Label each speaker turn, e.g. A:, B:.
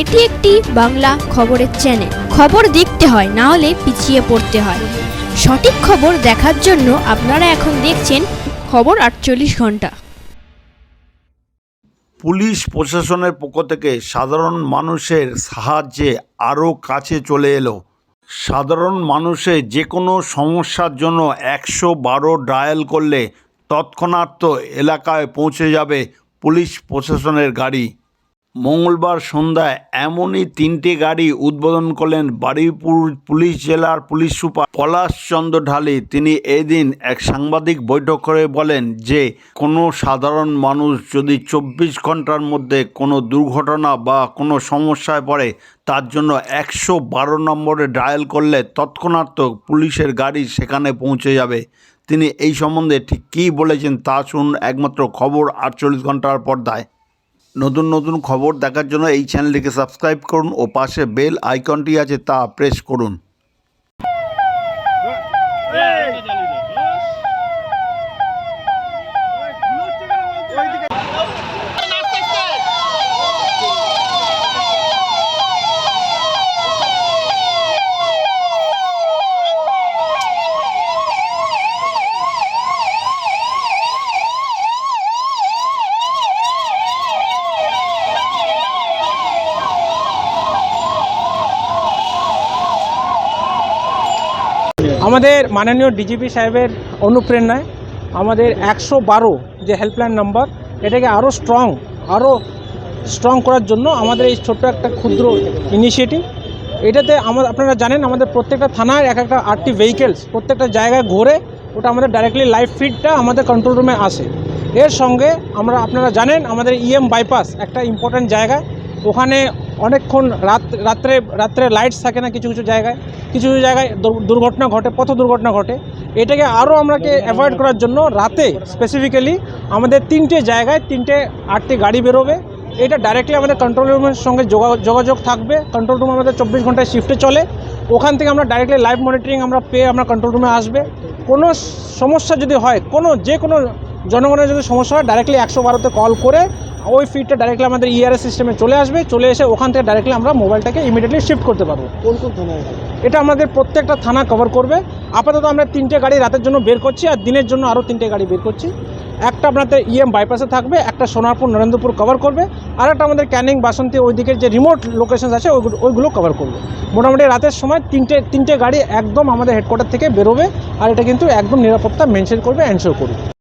A: এটি একটি বাংলা খবরের চ্যানেল খবর দেখতে হয়, না হলে পিছিয়ে পড়তে হয়। সঠিক খবর দেখার জন্য আপনারা এখন দেখছেন খবর আটচল্লিশ ঘণ্টা।
B: পুলিশ প্রশাসনের পক্ষ থেকে সাধারণ মানুষের সাহায্যে আরও কাছে চলে এলো। সাধারণ মানুষের যে কোনো সমস্যার জন্য একশো বারো ডায়াল করলে তৎক্ষণাৎ এলাকায় পৌঁছে যাবে পুলিশ প্রশাসনের গাড়ি। মঙ্গলবার সন্ধ্যায় এমনই তিনটে গাড়ি উদ্বোধন করলেন বারুইপুর পুলিশ জেলার পুলিশ সুপার পলাশচন্দ্র ঢালি। তিনি এদিন এক সাংবাদিক বৈঠক করে বলেন যে, কোনো সাধারণ মানুষ যদি চব্বিশ ঘণ্টার মধ্যে কোনো দুর্ঘটনা বা কোনো সমস্যায় পড়ে, তার জন্য একশো বারো নম্বরে ডায়াল করলে তৎক্ষণাৎ পুলিশের গাড়ি সেখানে পৌঁছে যাবে। তিনি এই সম্বন্ধে ঠিক কী বলেছেন তা শুনুন একমাত্র খবর আটচল্লিশ ঘণ্টার পর্দায়। নতুন নতুন খবর দেখার জন্য এই চ্যানেলটিকে সাবস্ক্রাইব করুন ও পাশে বেল আইকনটি আছে তা প্রেস করুন।
C: আমাদের মাননীয় ডিজিপি সাহেবের অনুপ্রেরণায় আমাদের একশো বারো যে হেল্পলাইন নাম্বার এটাকে আরও স্ট্রং আরও স্ট্রং করার জন্য আমাদের এই ছোট্ট একটা ক্ষুদ্র ইনিশিয়েটিভ এটাতে আমার আপনারা জানেন আমাদের প্রত্যেকটা থানায় এক একটা আটটি ভেহিকেলস প্রত্যেকটা জায়গায় ঘোরে, ওটা আমাদের ডাইরেক্টলি লাইভ ফিডটা আমাদের কন্ট্রোল রুমে আসে। এর সঙ্গে আমরা, আপনারা জানেন আমাদের ইএম বাইপাস একটা ইম্পর্ট্যান্ট জায়গা। ওখানে অনেকক্ষণ রাত রাত্রে রাত্রে লাইটস থাকে না কিছু কিছু জায়গায়। কিছু কিছু জায়গায় দুর্ঘটনা ঘটে, পথ দুর্ঘটনা ঘটে। এটাকে আরও আমরাকে অ্যাভয়েড করার জন্য রাতে স্পেসিফিক্যালি আমাদের তিনটে জায়গায় তিনটে, আটটি গাড়ি বেরোবে। এটা ডাইরেক্টলি আমাদের কন্ট্রোল রুমের সঙ্গে যোগা- যোগাযোগ থাকবে। কন্ট্রোল রুম আমাদের চব্বিশ ঘন্টায় শিফটে চলে। ওখান থেকে আমরা ডাইরেক্টলি লাইভ মনিটরিং আমরা পেয়ে আমরা কন্ট্রোল রুমে আসবে। কোনো সমস্যা যদি হয়, কোনো যে কোনো জনগণের যদি সমস্যা হয় ডাইরেক্টলি একশো বারোতে কল করে ওই ফিডটা ডাইরেক্টলি আমাদের ইআরএস সিস্টেমে চলে আসবে চলে এসে ওখান থেকে ডাইরেক্টলি আমরা মোবাইলটাকে ইমিডিয়েটলি শিফট করতে পারব।
D: কোন কোন থানায়
C: এটা আমাদের প্রত্যেকটা থানা কভার করবে। আপাতত আমরা তিনটে গাড়ি রাতের জন্য বের করছি আর দিনের জন্য আরও তিনটে গাড়ি বের করছি। একটা আপনাদের ইএম বাইপাসে থাকবে একটা সোনারপুর নরেন্দ্রপুর কভার করবে। আর একটা আমাদের ক্যানিং বাসন্তী ওই দিকের যে রিমোট লোকেশন আছে ওইগুলো ওইগুলো কভার করবে। মোটামুটি রাতের সময় তিনটে তিনটে গাড়ি একদম আমাদের হেডকোয়ার্টার থেকে বেরোবে। আর এটা কিন্তু একদম নিরাপত্তা মেনটেন করবে এনশোর করবে।